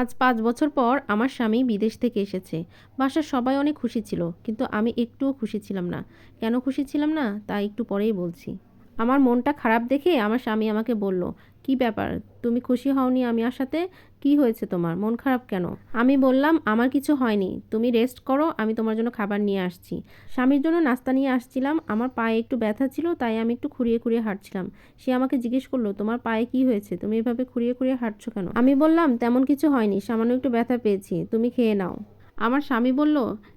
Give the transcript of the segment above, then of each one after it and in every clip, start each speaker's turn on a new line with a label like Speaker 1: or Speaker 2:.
Speaker 1: আজ পাঁচ বছর পর আমার স্বামী বিদেশ থেকে এসেছে। বাসার সবাই অনেক খুশি ছিল, কিন্তু আমি একটুও খুশি ছিলাম না। কেন খুশি ছিলাম না, তা একটু পরেই বলছি। আমার মনটা খারাপ দেখে আমার স্বামী আমাকে বলল, কি ব্যাপার? তুমি খুশি হওনি আমি সাথে কি হয়েছে তোমার? মন খারাপ কেন? আমি বললাম, আমার কিছু হয়নি। তুমি রেস্ট করো, আমি তোমার জন্য খাবার নিয়ে আসছি। স্বামীর জন্য নাস্তা নিয়ে আসছিলাম। আমার পায়ে একটু ব্যথা ছিল, তাই আমি একটু খুঁড়িয়ে খুঁড়িয়ে হাঁটছিলাম। সে আমাকে জিজ্ঞেস করল, তোমার পায়ে কি হয়েছে? তুমি এভাবে খুঁড়িয়ে খুঁড়িয়ে হাঁটছো কেন? আমি বললাম, তেমন কিছু হয়নি, সামান্য একটু ব্যথা পেয়েছি। তুমি খেয়ে নাও। আমার স্বামী বলল,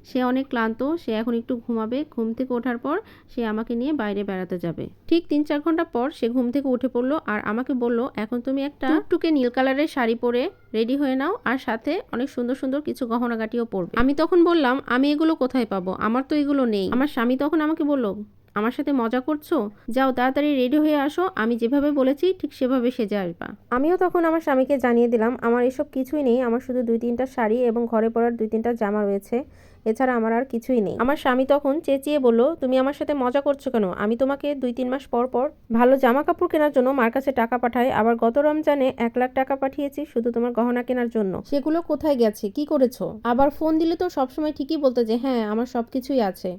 Speaker 1: সে অনেক ক্লান্ত, সে এখন একটু ঘুমাবে। ঘুম থেকে ওঠার পর সে আমাকে নিয়ে বাইরে বেড়াতে যাবে। ঠিক তিন চার ঘণ্টা পর সে ঘুম থেকে উঠে পড়ল আর আমাকে বলল, এখন তুমি একটা টুকে নীল কালারের শাড়ি পরে রেডি হয়ে নাও আর সাথে অনেক সুন্দর সুন্দর কিছু গহনাগাটিও পরবে। আমি তখন বললাম, আমি এগুলো কোথায় পাবো? আমার তো এগুলো নেই। আমার স্বামী তখন আমাকে বলল আমার সাথে মজা করছ? যাও তাড়াতাড়ি রেডি হয়ে আসো আমি যেভাবে বলেছি ঠিক সেভাবে সেজে আসবা। আমিও তখন আমার স্বামীকে জানিয়ে দিলাম আমার এসব কিছুই নেই আমার শুধু দুই তিনটা শাড়ি এবং ঘরে পরার দুই তিনটা জামা রয়েছে এছাড়া আমার আর কিছুই নেই। আমার স্বামী তখন চেঁচিয়ে বলল তুমি আমার সাথে মজা করছ কেন? আমি তোমাকে দুই তিন মাস পর পর ভালো জামা কাপড় কেনার জন্য মার কাছে টাকা পাঠাই আবার গত রমজানে এক লাখ টাকা পাঠিয়েছি শুধু তোমার গহনা কেনার জন্য। সেগুলো কোথায় গেছে? কি করেছ? আবার ফোন দিলে তো সবসময় ঠিকই বলতে যে হ্যাঁ আমার সব কিছুই আছে।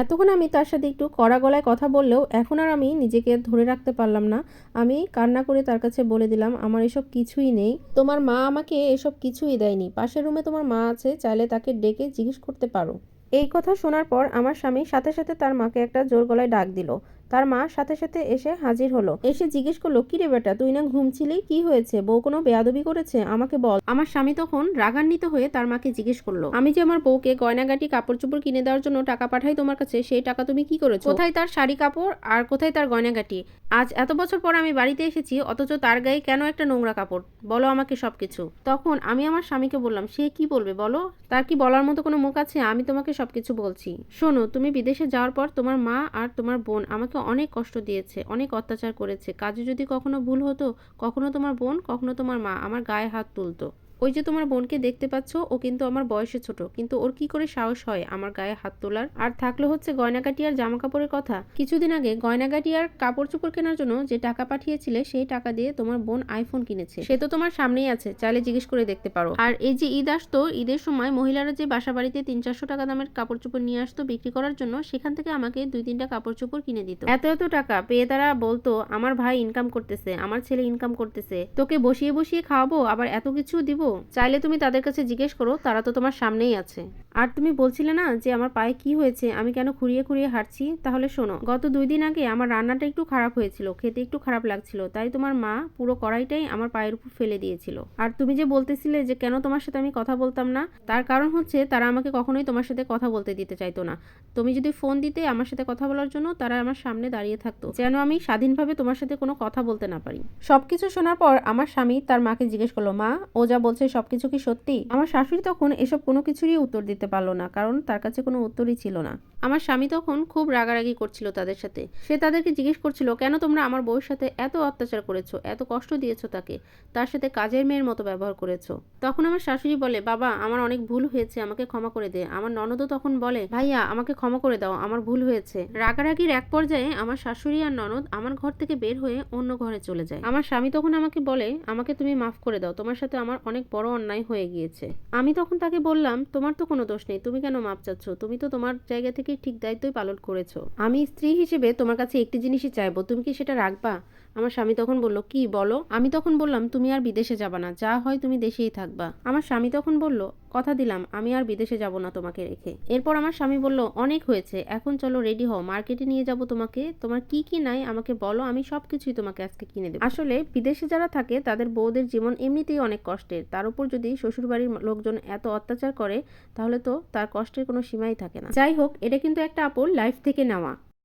Speaker 1: এতক্ষণ আমি তার সাথে একটু কড়া গলায় কথা বললেও এখন আর আমি নিজেকে ধরে রাখতে পারলাম না। আমি কান্না করে তার কাছে বলে দিলাম, আমার এসব কিছুই নেই। তোমার মা আমাকে এসব কিছুই দেয়নি। পাশের রুমে তোমার মা আছে, চাইলে তাকে ডেকে জিজ্ঞেস করতে পারো। এই কথা শোনার পর আমার স্বামী সাথে সাথে তার মাকে একটা জোর গলায় ডাক দিল। তার মা সাথে সাথে এসে হাজির হলো। এসে জিজ্ঞেস করল, কি রে বেটা, তুই না ঘুমছিলি? কি হয়েছে? বউ কোনো বেয়াদবি করেছে? আমাকে বল। আমার স্বামী তখন রাগান্বিত হয়ে তার মাকে জিজ্ঞেস করল, আমি যে আমার বউকে গয়নাগাটি কাপড় চোপড় কিনে দেওয়ার জন্য টাকা পাঠাই তোমার কাছে, সেই টাকা তুমি কি করেছ? কোথায় তার শাড়ি কাপড় আর কোথায় তার গয়নাগাটি? আজ এত বছর পর আমি বাড়িতে এসেছি, অথচ তার গায়ে কেন একটা নোংরা কাপড়? বলো আমাকে সবকিছু। তখন আমি আমার স্বামীকে বললাম, সে কি বলবে বলো? তার কি বলার মতো কোনো মুখ আছে? আমি তোমাকে সবকিছু বলছি। শোনো, তুমি বিদেশে যাওয়ার পর তোমার মা আর তোমার বোন আমাকে অনেক কষ্ট দিয়েছে, অনেক অত্যাচার করেছে। কাজে যদি কখনো ভুল হতো, কখনো তোমার বোন, কখনো তোমার মা, আমার গায়ে হাত তুলতো। ওই যে তোমার বোনকে দেখতে পাচ্ছ, ও কিন্তু আমার বয়সে ছোট, কিন্তু ওর কি করে সাহস হয় আমার গায়ে হাত তোলার? আর থাকল হচ্ছে গয়নাগাটি আর জামা কাপড়ের কথা। কিছুদিন আগে গয়নাগাটি আর কাপড় চোপড় কেনার জন্য যে টাকা পাঠিয়েছিলে, সেই টাকা দিয়ে তোমার বোন আইফোন কিনেছে। সে তো তোমার সামনেই আছে, চাইলে জিজ্ঞেস করে দেখতে পারো। আর এই যে ঈদ আসতো, ঈদের সময় মহিলারা যে বাসা বাড়িতে তিন চারশো টাকা দামের কাপড় চোপড় নিয়ে আসতো বিক্রি করার জন্য, সেখান থেকে আমাকে দুই তিনটা কাপড় চোপড় কিনে দিত। এত এত টাকা পেয়ে তারা বলতো, আমার ভাই ইনকাম করতেছে, আমার ছেলে ইনকাম করতেছে। তোকে বসিয়ে বসিয়ে খাওয়াবো, আবার এত কিছু দিব চাইলে তুমি তাদের কাছে জিজ্ঞেস করো তারা তো তোমার সামনেই আছে। আর তুমি বলছিলে না যে আমার পায়ে কি হয়েছে? আমি কেন খুঁড়িয়ে খুঁড়িয়ে হাঁটছি? তাহলে শোনো, গত দুই দিন আগে আমার রান্নাটা একটু খারাপ হয়েছিল, খেতে একটু খারাপ লাগছিল, তাই তোমার মা পুরো কড়াইটাই আমার পায়ের উপর ফেলে দিয়েছিল। আর তুমি যে বলতেছিলে যে কেন তোমার সাথে আমি কথা বলতাম না, তার কারণ হচ্ছে তারা আমাকে কখনোই তোমার সাথে কথা বলতে দিতে চাইতো না। তুমি যদি ফোন দিতে আমার সাথে কথা বলার জন্য, তারা আমার সামনে দাঁড়িয়ে থাকতো, যেন আমি স্বাধীনভাবে তোমার সাথে কোনো কথা বলতে না পারি। সবকিছু শোনার পর আমার স্বামী তার মাকে জিজ্ঞেস করল, মা, ও যা বলছে সবকিছু কি সত্যি? আমার শাশুড়ি তখন এসব কোনো কিছুরই উত্তর দিতে পারল না, কারণ তার কাছে কোনো উত্তরই ছিল না। আমার স্বামী তখন খুব রাগারাগি করছিল তাদের সাথে। সে তাদেরকে জিজ্ঞেস করছিল, কেন তোমরা আমার বউয়ের সাথে এত অত্যাচার করেছ, এত কষ্ট দিয়েছ তাকে? তার সাথে কাজের মেয়ের মতো ব্যবহার করেছ। তখন আমার শাশুড়ি বলে, বাবা, আমার অনেক ভুল হয়েছে, আমাকে ক্ষমা করে দে। আমার ননদও তখন বলে, ভাইয়া, আমাকে ক্ষমা করে দাও, আমার ভুল হয়েছে। রাগারাগির এক পর্যায়ে আমার শাশুড়ি আর ননদ আমার ঘর থেকে বের হয়ে অন্য ঘরে চলে যায়। আমার স্বামী তখন আমাকে বলে, আমাকে তুমি মাফ করে দাও, তোমার সাথে আমার অনেক বড় অন্যায় হয়ে গিয়েছে। আমি তখন তাকে বললাম, তোমার তো কোনো দোষ নেই। তুমি কেন মাপ চাচ্ছ? তুমি তো তোমার জায়গা থেকে ঠিক দায়িত্বই পালন করেছ। আমি স্ত্রী হিসেবে তোমার কাছে একটি জিনিসই চাইব। তুমি কি সেটা রাখবা? আমার স্বামী তখন বলল, কি বলো? আমি তখন বললাম, তুমি আর বিদেশে যাবা না। যা হয় তুমি দেশেই থাকবা। আমার স্বামী তখন বলল, কথা দিলাম, আমি আর বিদেশে যাব না তোমাকে রেখে। এরপর আমার স্বামী বলল, অনেক হয়েছে। এখন চলো রেডি হও। মার্কেটে নিয়ে যাব তোমাকে। তোমার কি কি নাই আমাকে বলো। আমি সব কিছুই তোমাকে আজকে কিনে দেবো। আসলে বিদেশে যারা থাকে, তাদের বউদের জীবন এমনিতেই অনেক কষ্টের। তার উপর যদি শ্বশুরবাড়ির লোকজন এত অত্যাচার করে, তাহলে তো তার কষ্টের কোনো সীমাই থাকে না। যাই হোক, এটা কিন্তু একটা আপুর লাইফ থেকে নেওয়া।